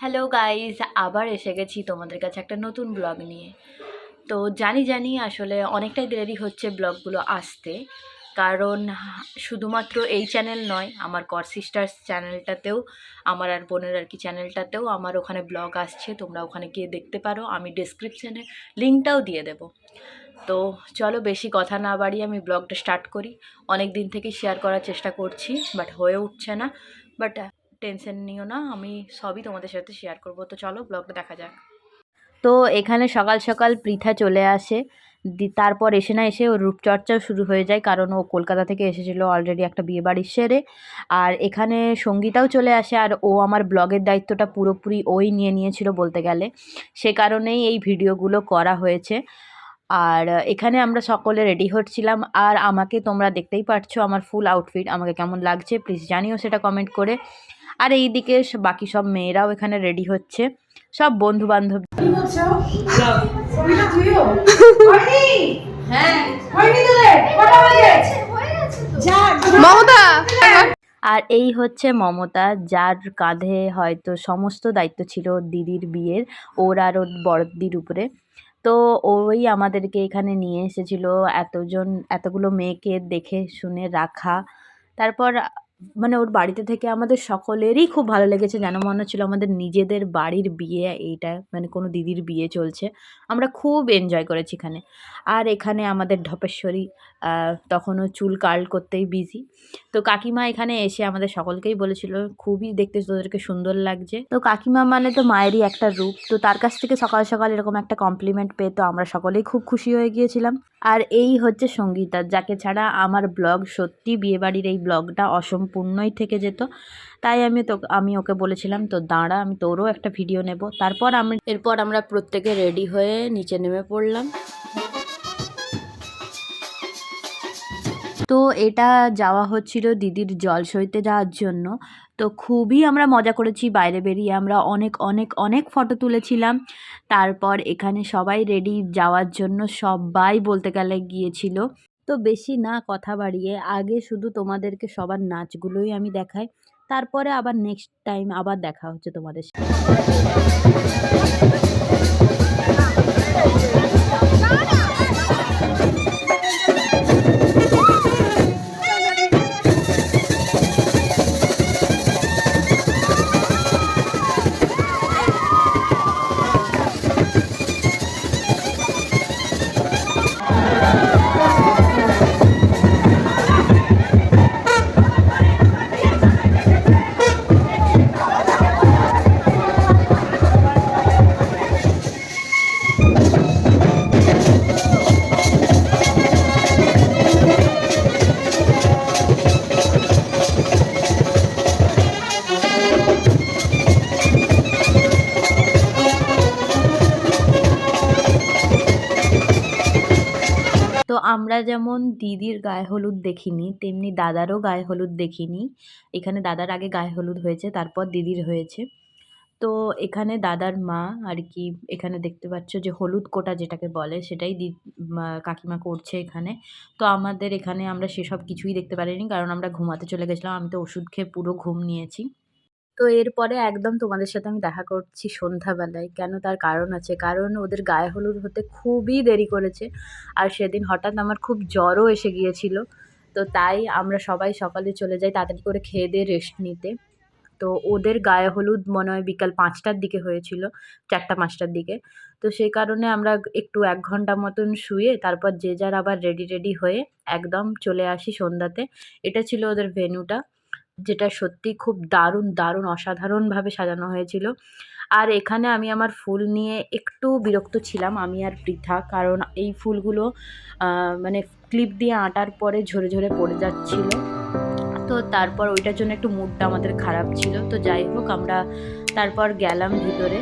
Hello guys আবার এসে গেছি তোমাদের কাছে একটা নতুন ব্লগ নিয়ে। তো জানি জানি আসলে অনেকটাই দেরি হচ্ছে ব্লগগুলো আসতে, কারণ শুধুমাত্র এই চ্যানেল নয়, আমার কর সিস্টার্স চ্যানেলটাতেও, আমার আর বোনের আর কি চ্যানেলটাতেও আমার ওখানে ব্লগ আসছে, তোমরা ওখানে গিয়ে দেখতে পারো, আমি ডিসক্রিপশানে লিঙ্কটাও দিয়ে দেবো। তো চলো বেশি কথা না বাড়িয়ে আমি ব্লগটা স্টার্ট করি। অনেক দিন থেকে শেয়ার করার চেষ্টা করছি বাট হয়ে উঠছে না। বাট টেনশন নিও না, আমি সবই তোমাদের সাথে শেয়ার করব। তো চলো ব্লগটা দেখা যাক। তো এখানে সকাল সকাল পৃথা চলে আসে। তারপর এসে না এসে ওর রূপচর্চাও শুরু হয়ে যায়, কারণ ও কলকাতা থেকে এসেছিল অলরেডি একটা বিয়ে বাড়ির সেরে। আর এখানে সঙ্গীতাও চলে আসে, আর ও আমার ব্লগের দায়িত্বটা পুরোপুরি ওই নিয়ে নিয়েছিল বলতে গেলে। সে কারণেই এই ভিডিওগুলো করা হয়েছে। আর এখানে আমরা সকলে রেডি হচ্ছিলাম আর আমাকে তোমরা দেখতেই পারছ আমার ফুল আউটফিট আমাকে কেমন লাগছে প্লিজ জানিও সেটা কমেন্ট করে আর এই দিকে বাকি সব মেয়েরাও এখানে রেডি হচ্ছে সব বন্ধু বান্ধব কি করছ? ছবিটা তুইও? হয়নি? হয়নি তোদের? কটা বাজে? যা, মমতা আর এই হচ্ছে মমতা যার কাঁধে হয়তো সমস্ত দায়িত্ব ছিল দিদির বিয়ের ওর আর ওর বড়দির উপরে তো ওই আমাদেরকে এখানে নিয়ে এসেছিল এতজন এতগুলো মেয়েকে দেখে শুনে রাখা। তারপর মানে ওর বাড়িতে থেকে আমাদের সকলেরই খুব ভালো লেগেছে। যেন মনে হচ্ছিল আমাদের নিজেদের বাড়ির বিয়ে এইটা মানে কোনো দিদির বিয়ে চলছে। আমরা খুব এনজয় করেছি এখানে। আর এখানে আমাদের ঢপেশ্বরী তখনও চুল কার্ল করতেই বিজি তো কাকিমা এখানে এসে আমাদের সকলকেই বলেছিল, খুবই দেখতে তোদেরকে সুন্দর লাগছে। তো কাকিমা মানে তো মায়েরই একটা রূপ। তো তার কাছ থেকে সকাল সকাল এরকম একটা কমপ্লিমেন্ট পেয়ে তো আমরা সকলেই খুব খুশি হয়ে গিয়েছিলাম। আর এই হচ্ছে সঙ্গীতা, যাকে ছাড়া আমার ব্লগ সত্যি বিয়েবাড়ির এই ব্লগটা অসম্পূর্ণই থেকে যেত। তাই আমি তো, আমি ওকে বলেছিলাম, তো দাঁড়া, আমি তোরও একটা ভিডিও নেব। তারপর আমি, এরপর আমরা প্রত্যেকে রেডি হয়ে নিচে নেমে পড়লাম। তো এটা যাওয়া হচ্ছিল দিদির জল সইতে যাওয়ার জন্য। তো খুবই আমরা মজা করেছি। বাইরে বেরিয়ে আমরা অনেক অনেক অনেক ফটো তুলেছিলাম। তারপর এখানে সবাই রেডি যাওয়ার জন্য সবাই বলতে গেলে গিয়েছিল। তো বেশি না কথা বাড়িয়ে আগে শুধু তোমাদেরকে সবার নাচগুলোই আমি দেখাই। তারপরে আবার নেক্সট টাইম আবার দেখা হচ্ছে তোমাদের সাথে। আমরা যেমন দিদির গায়ে হলুদ দেখিনি, তেমনি দাদারও গায়ে হলুদ দেখিনি। এখানে দাদার আগে গায়ে হলুদ হয়েছে, তারপর দিদির হয়েছে। তো এখানে দাদার মা আর কি, এখানে দেখতে পাচ্ছ যে হলুদ কোটা যেটাকে বলে, সেটাই দি কাকিমা করছে এখানে। তো আমাদের এখানে আমরা সেসব কিছুই দেখতে পারিনি, কারণ আমরা ঘুমাতে চলে গেছিলাম, আমি তো ওষুধ খেয়ে পুরো ঘুম নিয়েছি। তো এরপরে একদম তোমাদের সাথে আমি দেখা করছি সন্ধ্যাবেলায়। কেন তার কারণ আছে? কারণ ওদের গায়ে হলুদ হতে খুবই দেরি করেছে। আর সেদিন হঠাৎ আমার খুব জ্বরও এসে গিয়েছিল। তো তাই আমরা সবাই সকালে চলে যাই তাড়াতাড়ি করে খেয়ে দিয়ে রেস্ট নিতে। তো ওদের গায়ে হলুদ মনে হয় বিকাল পাঁচটার দিকে হয়েছিল, চারটা পাঁচটার দিকে। তো সেই কারণে আমরা একটু এক ঘণ্টা মতন শুয়ে তারপর যে যার আবার রেডি রেডি হয়ে একদম চলে আসি সন্ধ্যাতে। এটা ছিল ওদের ভেন্যুটা যেটা সত্যি খুব দারুণ দারুণ, অসাধারণভাবে সাজানো হয়েছিল। আর এখানে আমি আমার ফুল নিয়ে একটু বিরক্ত ছিলাম, আমি আর পৃথা, কারণ এই ফুলগুলো মানে ক্লিপ দিয়ে আঁটার পরে ঝরে ঝরে পড়ে যাচ্ছিল। তো তারপর ওইটার জন্য একটু মুডটা আমাদের খারাপ ছিল। তো যাই হোক, আমরা তারপর গেলাম ভিতরে।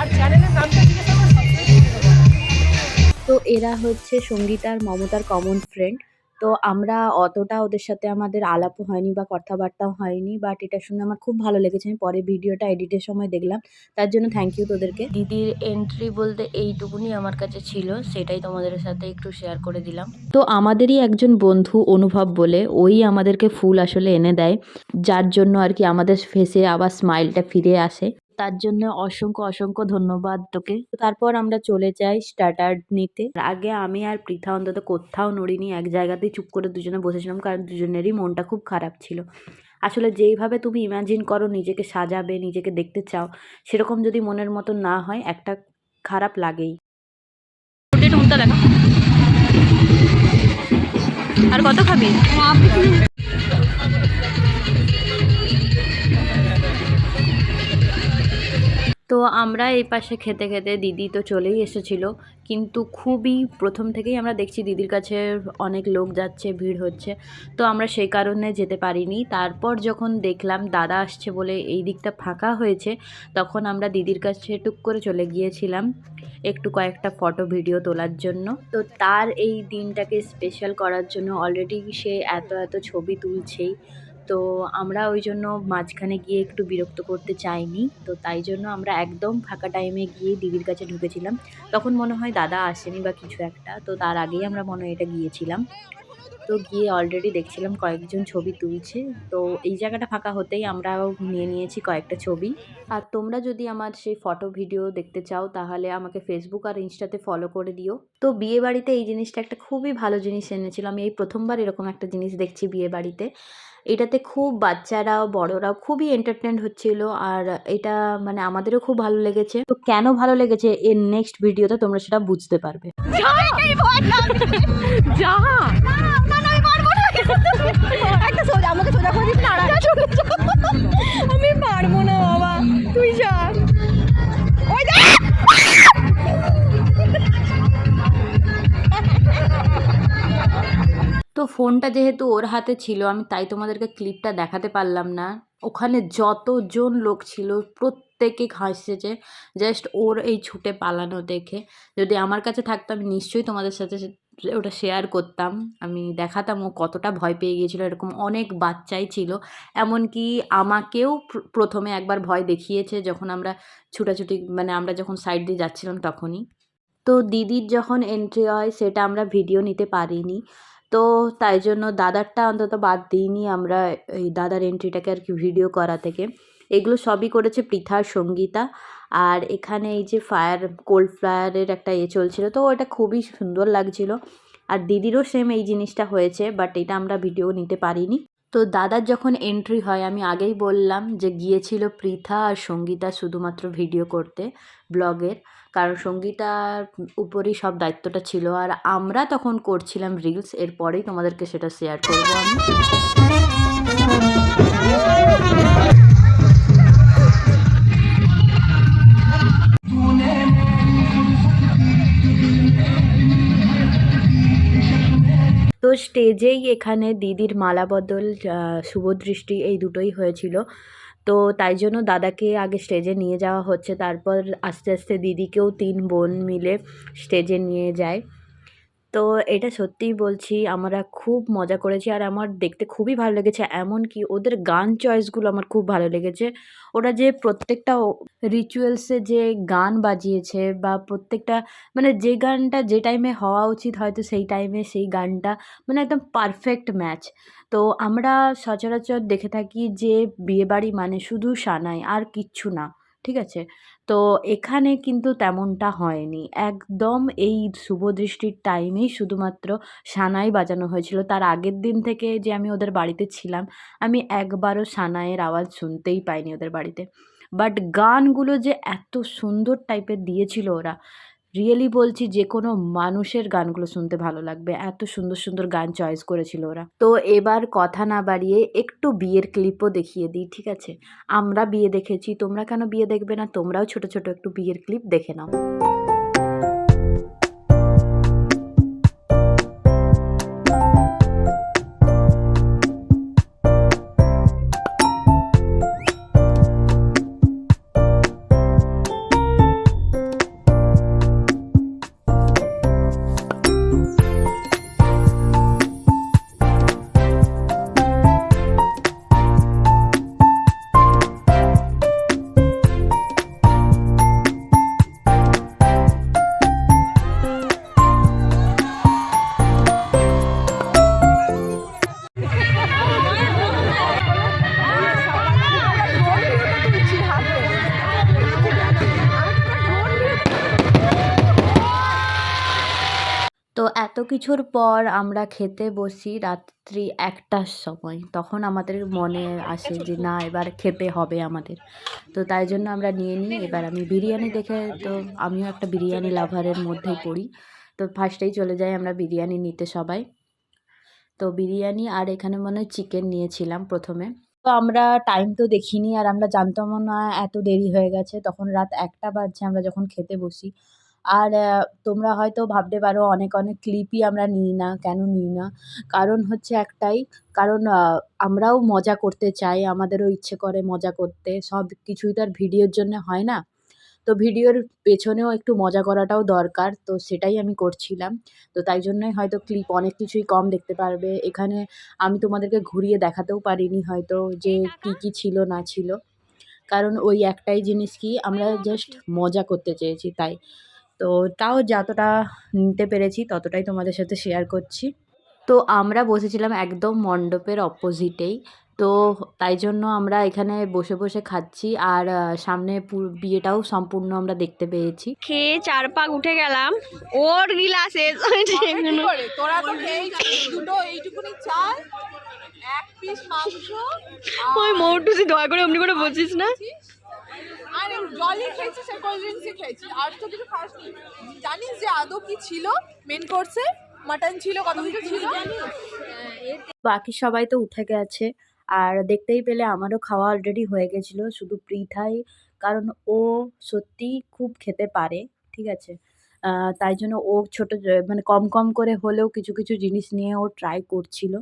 আর চ্যানেলের নামটা জিজ্ঞেস। তো এরা হচ্ছে সঙ্গীতার মমতার কমন ফ্রেন্ড তো আমরা অতটা ওদের সাথে আমাদের আলাপও হয়নি বা কথাবার্তাও হয়নি বাট এটা শুনে আমার খুব ভালো লেগেছে। আমি পরে ভিডিওটা এডিটের সময় দেখলাম। তার জন্য থ্যাংক ইউ তোদেরকে। দিদির এন্ট্রি বলতে এইটুকুনি আমার কাছে ছিল সেটাই তোমাদের সাথে একটু শেয়ার করে দিলাম। তো আমাদেরই একজন বন্ধু অনুভব বলে ওই আমাদেরকে ফুল আসলে এনে দেয় যার জন্য আর কি আমাদের ফেসে আবার স্মাইলটা ফিরে আসে। তার জন্য অসংখ্য অসংখ্য ধন্যবাদ তোকে। তারপর আমরা চলে যাই স্টার্টার নিতে। আগে আমি আর পৃথা অন্তত কোথাও নড়িনি, এক জায়গাতেই চুপ করে দুজনে বসেছিলাম কারণ দুজনেরই মনটা খুব খারাপ ছিল। আসলে যেইভাবে তুমি ইমাজিন করো নিজেকে সাজাবে, নিজেকে দেখতে চাও, সেরকম যদি মনের মতো না হয়, একটা খারাপ লাগেই। আর কত খাবি? তো আমরা এই পাশে খেতে খেতে দিদি তো চলেই এসেছিল। কিন্তু খুবই প্রথম থেকেই আমরা দেখছি দিদির কাছে অনেক লোক যাচ্ছে, ভিড় হচ্ছে। তো আমরা সেই কারণে যেতে পারিনি। তারপর যখন দেখলাম দাদা আসছে বলে এই দিকটা ফাঁকা হয়েছে, তখন আমরা দিদির কাছে টুক করে চলে গিয়েছিলাম একটু কয়েকটা ফটো, ভিডিও তোলার জন্য। তো তার এই দিনটাকে স্পেশাল করার জন্য অলরেডি সে এত এত ছবি তুলছেই। তো আমরা ওই জন্য মাঝখানে গিয়ে একটু বিরক্ত করতে চাইনি। তো তাই জন্য আমরা একদম ফাঁকা টাইমে গিয়ে দিদির কাছে ঢুকেছিলাম। তখন মনে হয় দাদা আসেনি বা কিছু একটা, তো তার আগেই আমরা মনে হয় এটা গিয়েছিলাম। তো গিয়ে অলরেডি দেখছিলাম কয়েকজন ছবি তুলছে। তো এই জায়গাটা ফাঁকা হতেই আমরাও নিয়ে নিয়েছি কয়েকটা ছবি। আর তোমরা যদি আমার সেই ফটো ভিডিও দেখতে চাও, তাহলে আমাকে ফেসবুক আর ইনস্টাতে ফলো করে দিও। তো বিয়ে বাড়িতে এই জিনিসটা একটা খুবই ভালো জিনিস এনেছিল। আমি এই প্রথমবার এরকম একটা জিনিস দেখছি বিয়ে বাড়িতে। এটাতে খুব বাচ্চারাও বড়রাও খুবই এন্টারটেন হচ্ছিল আর এটা মানে আমাদেরও খুব ভালো লেগেছে তো কেন ভালো লেগেছে এর নেক্সট ভিডিওতে তোমরা সেটা বুঝতে পারবে যা একটা সোজা আমাকে সোজা করে দিস না। আমি পারব না তো ফোনটা যেহেতু ওর হাতে ছিল, আমি তাই তোমাদেরকে ক্লিপটা দেখাতে পারলাম না। ওখানে যতজন লোক ছিল, প্রত্যেকে হাসছে জাস্ট ওর এই ছুটে পালানো দেখে। যদি আমার কাছে থাকতো, আমি নিশ্চয়ই তোমাদের সাথে ওটা শেয়ার করতাম। আমি দেখাতাম ও কতটা ভয় পেয়ে গিয়েছিল, এরকম অনেক বাচ্চাই ছিল। এমনকি আমাকেও প্রথমে একবার ভয় দেখিয়েছে যখন আমরা ছুটাছুটি মানে আমরা যখন সাইড দিয়ে যাচ্ছিলাম তখনই। তো দিদির যখন এন্ট্রি হয়, সেটা আমরা ভিডিও নিতে পারিনি। তো তাই জন্য দাদারটা অন্তত বাদ দিইনি আমরা এই দাদার এন্ট্রিটাকে আর কি ভিডিও করা থেকে। এগুলো সবই করেছে পৃথা, সঙ্গীতা। আর এখানে এই যে ফায়ার কোল্ড ফায়ারের একটা এ চলছিল, তো ওটা খুবই সুন্দর লাগছিল। আর দিদিরও সেম এই জিনিসটা হয়েছে বাট এটা আমরা ভিডিও নিতে পারিনি। তো দাদার যখন এন্ট্রি হয়, আমি আগেই বললাম যে গিয়েছিল পৃথা আর সঙ্গীতা শুধুমাত্র ভিডিও করতে ব্লগের কারণ সঙ্গীতার উপরেই সব দায়িত্বটা ছিল। আর আমরা তখন করছিলাম রিলস এরপরেই তোমাদেরকে সেটা শেয়ার করব আমি। তো স্টেজেই এখানে দিদির মালা বদল শুভদৃষ্টি এই দুটোই হয়েছিল। তো তাই জন্য দাদাকে আগে স্টেজে নিয়ে যাওয়া হচ্ছে। তারপর আস্তে আস্তে দিদিকেও তিন বোন মিলে স্টেজে নিয়ে যায়। তো এটা সত্যিই বলছি, আমরা খুব মজা করেছি আর আমার দেখতে খুবই ভালো লেগেছে। এমনকি ওদের গান চয়েসগুলো আমার খুব ভালো লেগেছে। ওরা যে প্রত্যেকটা রিচুয়ালসে যে গান বাজিয়েছে বা প্রত্যেকটা মানে যে গানটা যে টাইমে হওয়া উচিত হয়তো সেই টাইমে সেই গানটা মানে একদম পারফেক্ট ম্যাচ তো আমরা সচরাচর দেখে থাকি যে বিয়েবাড়ি মানে শুধু সানাই, আর কিচ্ছু না, ঠিক আছে? তো এখানে কিন্তু তেমনটা হয়নি। একদম এই শুভদৃষ্টির টাইমেই শুধুমাত্র সানাই বাজানো হয়েছিল। তার আগের দিন থেকে যে আমি ওদের বাড়িতে ছিলাম, আমি একবারও সানাইয়ের আওয়াজ শুনতেই পাইনি ওদের বাড়িতে। বাট গানগুলো যে এত সুন্দর টাইপের দিয়েছিল ওরা। রিয়েলি বলছি যে, কোনো মানুষের গানগুলো শুনতে ভালো লাগবে। এত সুন্দর সুন্দর গান চয়েস করেছিল ওরা। তো এবার কথা না বাড়িয়ে একটু বিয়ের ক্লিপও দেখিয়ে দিই, ঠিক আছে? আমরা বিয়ে দেখেছি, তোমরা কেন বিয়ে দেখবে না? তোমরাও ছোট ছোট একটু বিয়ের ক্লিপ দেখে নাও। কিছুর পর আমরা খেতে বসি রাত্রি একটার সময়। তখন আমাদের মনে আসে যে, না, এবার খেতে হবে আমাদের। তো তাই জন্য আমরা নিয়ে নিই। এবার আমি বিরিয়ানি দেখে, তো আমিও একটা বিরিয়ানি লাভারের মধ্যেই পড়ি। তো ফার্স্টেই চলে যাই আমরা বিরিয়ানি নিতে সবাই। তো বিরিয়ানি আর এখানে মনে হয় চিকেন নিয়েছিলাম প্রথমে। তো আমরা টাইম তো দেখিনি আর আমরা জানতামও না, এত দেরি হয়ে গেছে। তখন রাত একটা বাজছে, আমরা যখন খেতে বসি আর তোমরা হয়তো ভাবতে পারো অনেক অনেক ক্লিপই আমরা নিই না কেন নিই না? কারণ হচ্ছে একটাই কারণ আমরাও মজা করতে চাই আমাদেরও ইচ্ছে করে মজা করতে। সব কিছুই তো আর ভিডিওর জন্য হয় না। তো ভিডিওর পেছনেও একটু মজা করাটাও দরকার তো সেটাই আমি করছিলাম। তো তাই জন্যই হয়তো ক্লিপ অনেক কিছুই কম দেখতে পারবে। এখানে আমি তোমাদেরকে ঘুরিয়ে দেখাতেও পারিনি হয়তো যে কী কী ছিল না ছিল। কারণ ওই একটাই জিনিস কি আমরা জাস্ট মজা করতে চেয়েছি তাই। তো তাও যতটা নিতে পেরেছি ততটাই তোমাদের সাথে শেয়ার করছি। তো আমরা বসেছিলাম একদম মণ্ডপের অপোজিটেই তো তাই জন্য আমরা এখানে বসে বসে খাচ্ছি আর সামনে পুরো বিয়েটাও সম্পূর্ণ আমরা দেখতে পেয়েছি। খেয়ে চার পাক উঠে গেলাম। ওর গিলা শেষ হয়েছে এখনও। করে? তোরা তো দুটো এইটুকুনি চাল এক পিস মাংস ওই মৌটুসি দয়া করে অমনি করে বলছিস না? জলই খেয়েছিস আর কোল্ড ড্রিঙ্কসই খেয়েছিস? আর তো কিছু খাসনি জানিস যে আদৌ কি ছিল? মেন কোর্সে মাটন ছিল কত কিছু ছিল? বাকি সবাই তো উঠে গেছে। আর দেখতেই পেলে আমারও খাওয়া অলরেডি হয়ে গেছিল শুধু পৃথাই কারণ ও সত্যিই খুব খেতে পারে ঠিক আছে? তাই জন্য ও ছোটো মানে কম কম করে হলেও কিছু কিছু জিনিস নিয়ে ও ট্রাই করছিল।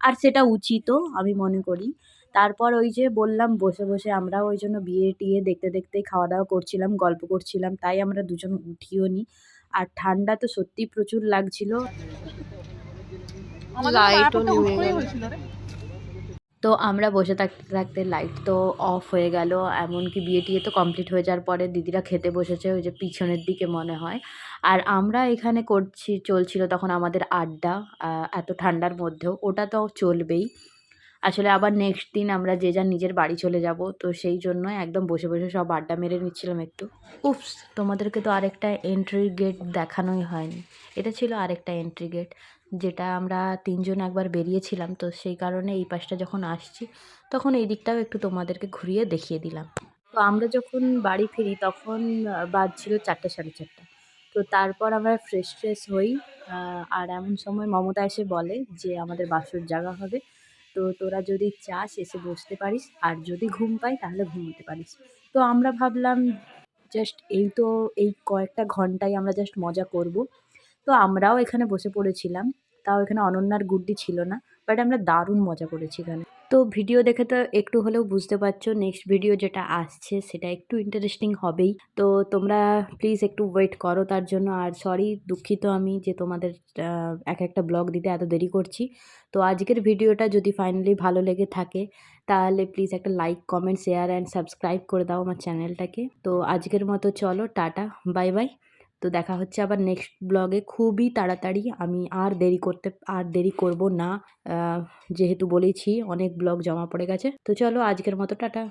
আর সেটা উচিতও আমি মনে করি। তারপর ওই যে বললাম বসে বসে আমরা ওই জন্য বিয়ে টিয়ে দেখতে দেখতেই খাওয়া দাওয়া করছিলাম গল্প করছিলাম তাই আমরা দুজন উঠিও নি। আর ঠান্ডা তো সত্যি প্রচুর লাগছিল। তো আমরা বসে থাকতে থাকতে লাইট তো অফ হয়ে গেল এমনকি বিয়ে টিয়ে তো কমপ্লিট হয়ে যাওয়ার পরে দিদিরা খেতে বসেছে ওই যে পিছনের দিকে মনে হয়। আর আমরা এখানে করছি চলছিল তখন আমাদের আড্ডা আহ, এত ঠান্ডার মধ্যেও ওটা তো চলবেই। আসলে আবার নেক্সট দিন আমরা যে যার নিজের বাড়ি চলে যাব, তো সেই জন্য একদম বসে বসে সব আড্ডা মেরে নিচ্ছিলাম একটু। উফস, তোমাদেরকে তো আরেকটা এন্ট্রি গেট দেখানোই হয়নি। এটা ছিল আরেকটা এন্ট্রি গেট যেটা আমরা তিনজন একবার বেরিয়েছিলাম, তো সেই কারণে এই পাশটা যখন আসছি, তখন এই দিকটাও একটু তোমাদেরকে ঘুরিয়ে দেখিয়ে দিলাম। তো আমরা যখন বাড়ি ফিরি, তখন বাজছিল চারটে, সাড়ে চারটা। তো তারপর আমরা ফ্রেশ ফ্রেশ হই আর এমন সময় মমতা এসে বলে যে আমাদের বাসর জায়গা হবে। তো তোরা যদি চাস এসে বসতে পারিস, আর যদি ঘুম পাই তাহলে ঘুমোতে পারিস। তো আমরা ভাবলাম জাস্ট এই তো এই কয়েকটা ঘন্টায় আমরা জাস্ট মজা করব। তো আমরাও এখানে বসে পড়েছিলাম। তাও এখানে অনন্যার গুড্ডি ছিল না বাট আমরা দারুণ মজা করেছি এখানে। তো ভিডিও দেখে তো একটু হলেও বুঝতে পারছ নেক্সট ভিডিও যেটা আসছে সেটা একটু ইন্টারেস্টিং হবেই। তো তোমরা প্লিজ একটু ওয়েট করো তার জন্য। আর সরি দুঃখিত আমি যে তোমাদের এক একটা ব্লগ দিতে এত দেরি করছি। তো আজকের ভিডিওটা যদি ফাইনালি ভালো লেগে থাকে, তাহলে প্লিজ একটা like comment share and subscribe করে দাও আমার চ্যানেলটাকে তো আজকের মতো চলো, টাটা বাই বাই তো দেখা হচ্ছে আবার নেক্সট ব্লগে খুবই তাড়াতাড়ি আমি আর দেরি করতে, আর দেরি করব না। যেহেতু বলেছি অনেক ব্লগ জমা পড়ে গেছে। তো চলো আজকের মতো, টাটা।